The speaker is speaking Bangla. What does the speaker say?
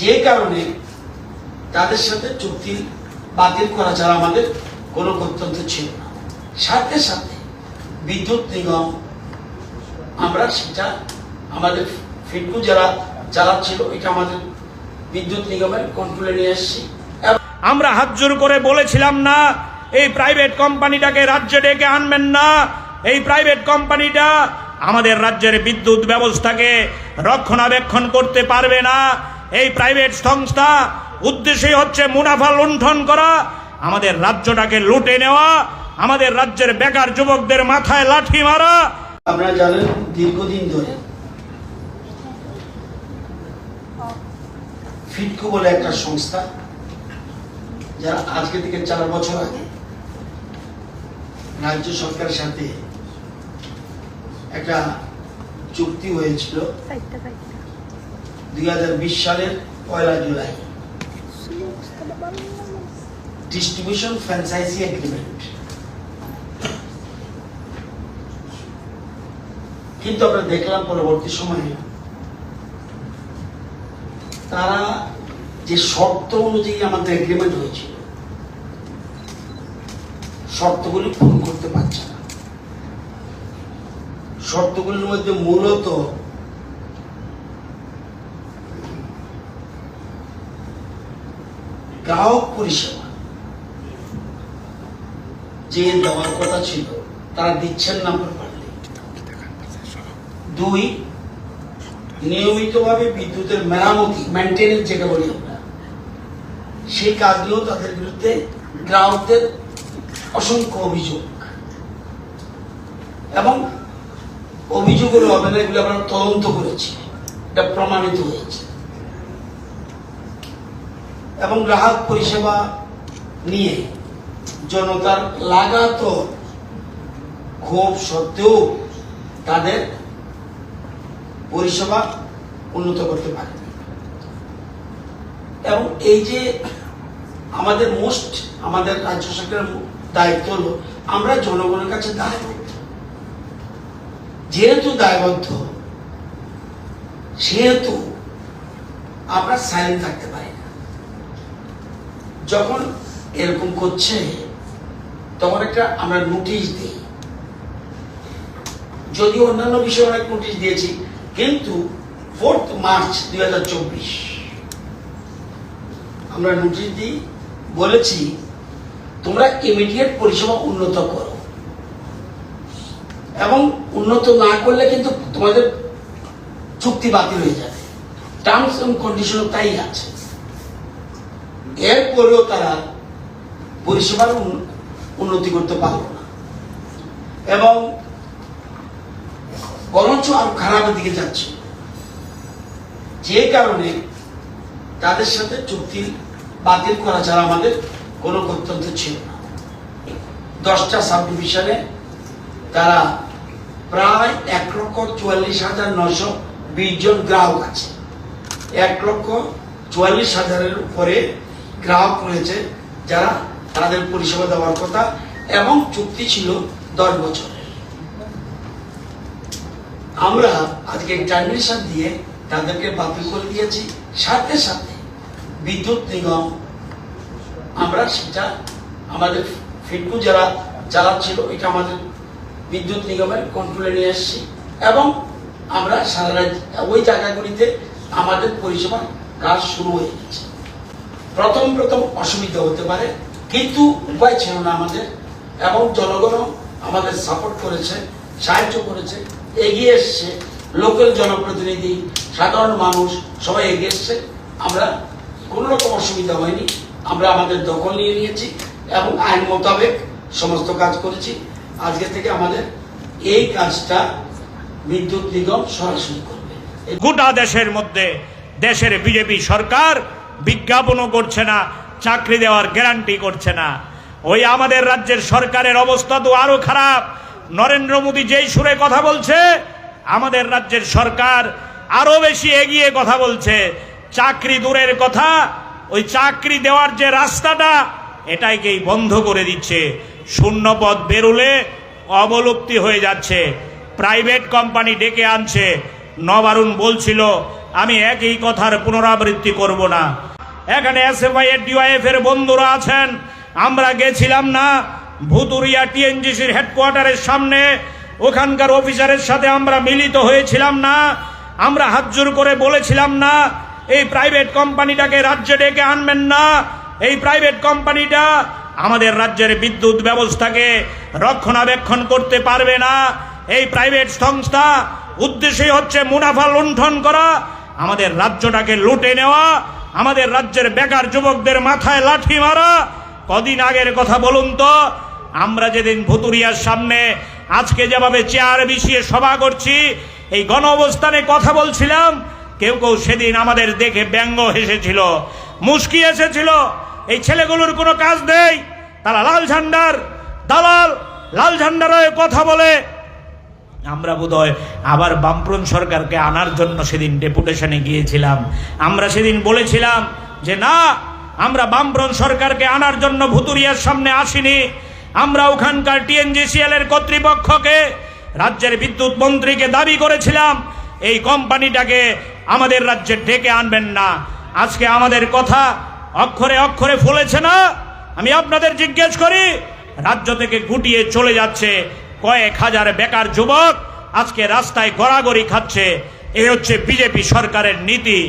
যে কারণে তাদের সাথে চুক্তি বাতিল করা ছাড়া আমাদের কোনো গত্যন্তর ছিল না। সাথে সাথে বিদ্যুৎ নিগম, আমরা সেটা আমাদের ফিটকু যারা চালাচ্ছিল, এটা আমাদের বিদ্যুৎ নিগমের কন্ট্রোলে নিয়ে এসেছি। আমরা হাত জোর করে বলেছিলাম না, এই প্রাইভেট কোম্পানিটাকে রাজ্যে ডেকে আনবেন না। এই প্রাইভেট কোম্পানিটা আমাদের রাজ্যের বিদ্যুৎ ব্যবস্থাকে রক্ষণাবেক্ষণ করতে পারবে না। এই প্রাইভেট সংস্থা উদ্দেশ্যই হচ্ছে মুনাফা লুণ্ঠন করা আমাদের রাজ্যটাকে লুটে নেওয়া আমাদের রাজ্যের বেকার যুবকদের মাথায় লাঠি মারা। আপনারা জানেন দীর্ঘদিন ধরে ফিটকো বলে একটা সংস্থা যারা আজকে থেকে চার বছর আগে রাজ্য সরকারের সাথে একটা চুক্তি হয়েছিল। দুই হাজার বিশ সালের পয়লা জুলাই। ডিস্ট্রিবিউশন ফ্র্যাঞ্চাইজি এগ্রিমেন্ট কিন্তু আমরা দেখলাম পরবর্তী সময়ে তারা যে শর্ত অনুযায়ী আমাদের এগ্রিমেন্ট হয়েছিল, শর্তগুলি পূরণ করতে পারছে না। শর্তগুলির মধ্যে মূলত গ্রাহক পরিষেবা। যে দেওয়ার কথা ছিল, তারা দিচ্ছেন না প্রপারলি দুই, নিয়মিতভাবে বিদ্যুতের মেরামতি মেনটেনেন্স যেটা বলি আমরা, সেই কাজগুলো তাদের বিরুদ্ধে গ্রাহকদের অসংখ্য অভিযোগ। এবং অভিযোগের এগুলো আমরা তদন্ত করেছি, এটা প্রমাণিত হয়েছে। এবং গ্রাহক পরিষেবা নিয়ে জনতার লাগাতার ক্ষোভ সত্ত্বেও তাদের পরিষেবা উন্নত করতে পারে। এবং এই যে আমাদের মোস্ট আমাদের রাজ্য সরকারের দায়িত্ব হলো, আমরা জনগণের কাছে দায়বদ্ধ। যেহেতু দায়বদ্ধ, সেহেতু আমরা সাইলেন্ট থাকতে পারি না। যখন এরকম করছে, তখন একটা আমরা নোটিশ দিই। যদি অন্যান্য বিষয়ে অনেক নোটিশ দিয়েছি, কিন্তু ফোর্থ মার্চ দুই হাজার চব্বিশ, আমরা নোটিশ দিই, বলেছি, তোমরা ইমিডিয়েট পরিষেবা উন্নত করো। এবং উন্নত না করলে কিন্তু তোমাদের চুক্তি বাতিল হয়ে যাবে। টার্মস এবং কন্ডিশন তাই আছে। এরপরেও তারা পরিষেবার উন্নতি করতে পারল না। এবং বরঞ্চ আরও খারাপের দিকে যাচ্ছে। যে কারণে তাদের সাথে চুক্তি বাতিল করা ছাড়া আমাদের কোনো গত্যন্ত ছিল না। দশটা সাব ডিভিশনে তারা প্রায় এক লক্ষ চুয়াল্লিশ হাজার নশো বিশ জন গ্রাহক আছে। এক লক্ষ চুয়াল্লিশ হাজারের উপরে গ্রাহক রয়েছে যারা তাদের পরিষেবা দেওয়ার কথা এবং চুক্তি ছিল দশ বছরের। আমরা আজকে টার্মিনেশন দিয়ে তাদেরকে বাতিল করে দিয়েছি। সাথে সাথে বিদ্যুৎ নিগম, আমরা সেটা আমাদের ফিটকু যারা চালাচ্ছিল, এটা আমাদের বিদ্যুৎ নিগমের কন্ট্রোলে নিয়ে এসেছি এবং আমরা সারা ওই জায়গাগুলিতে আমাদের পরিষেবা কাজ শুরু হয়ে গেছে। প্রথম প্রথম অসুবিধা হতে পারে, কিন্তু উপায় ছিল না আমাদের, এবং জনগণও আমাদের সাপোর্ট করেছে, সাহায্য করেছে, এগিয়ে এসছে। লোকাল জনপ্রতিনিধি, সাধারণ মানুষ, সবাই এগিয়ে এসছে। আমরা কোনো রকম অসুবিধা হয়নি। আমরা আমাদের দখল নিয়ে নিয়েছি এবং আইন মোতাবেক সমস্ত কাজ করেছি। আজকে থেকে আমাদের এই কাজটা বিদ্যুৎ নিগম সরাসরি করবে। গোটা দেশের মধ্যে দেশের বিজেপি সরকার বিজ্ঞাপনও করছে না, চাকরি দেওয়ার গ্যারান্টি করছে না। ওই আমাদের রাজ্যের সরকারের অবস্থা তো আরও খারাপ। নরেন্দ্র মোদী যেই সুরে কথা বলছে, আমাদের রাজ্যের সরকার আরও বেশি এগিয়ে কথা বলছে। চাকরি দূরের কথা, ওই চাকরি দেওয়ার যে রাস্তাটা, এটাইকেই বন্ধ করে দিচ্ছে। শূন্য পদ বেরোলে অবলুপ্তি হয়ে যাচ্ছে। প্রাইভেট কোম্পানি ডেকে আনছে। নবারুণ বলছিল, আমি একই কথার পুনরাবৃত্তি করব না। এখানে এসএফআই এর ডিওয়াইএফ এর বন্ধুরা আছেন। আমরা গেছিলাম না, ভুতুরিয়া টিএনজিসির হেডকোয়ার্টারের সামনে। ওখানকার অফিসারের সাথে আমরা মিলিত হয়েছিলাম না। আমরা হাতজোর করে বলেছিলাম না, এই প্রাইভেট কোম্পানিটাকে রাজ্যে ডেকে আনবেন না। এই প্রাইভেট কোম্পানিটা আমাদের রাজ্যের বিদ্যুৎ ব্যবস্থাকে রক্ষণাবেক্ষণ করতে পারবে না। এই প্রাইভেট সংস্থা উদ্দেশ্যই হচ্ছে মুনাফা লুণ্ঠন করা, আমাদের রাজ্যটাকে লুটে নেওয়া। আমাদের রাজ্যের বেকার যুবকদের মাথায় লাঠি মারা। কদিন আগের কথা বলুন তো, আমরা যেদিন ভুতুরিয়ার সামনে আজকে যেভাবে চেয়ার বিছিয়ে সভা করছি, এই গণ অবস্থানে কথা বলছিলাম, কেউ কেউ সেদিন আমাদের দেখে ব্যঙ্গ হেসেছিল মুস্কি এসেছিল, এই ছেলেগুলোর কোনো কাজ নেই, তারা লাল ঝান্ডার, দালাল লাল ঝান্ডার কথা বলে আমরা বোধহয় আবার বামপ্রন সরকারকে আনার জন্য সেদিন ডেপুটেশনে গিয়েছিলাম। আমরা সেদিন বলেছিলাম যে, না, আমরা বামপ্রন সরকারকে আনার জন্য ভুতুরিয়ার সামনে আসিনি। আমরা ওখানকার টিএনজিসিএল এর কর্তৃপক্ষকে, রাজ্যের বিদ্যুৎ মন্ত্রীকে দাবি করেছিলাম, এই কোম্পানিটাকে আমাদের রাজ্যে ডেকে আনবেন না। আজকে আমাদের কথা অক্ষরে অক্ষরে ফলেছে না? আমি আপনাদের জিজ্ঞেস করি, রাজ্য থেকে গুটিয়ে চলে যাচ্ছে কয়েক হাজার বেকার যুবক আজকে রাস্তায় গড়াগড়ি খাচ্ছে। এ হচ্ছে বিজেপি সরকারের নীতি।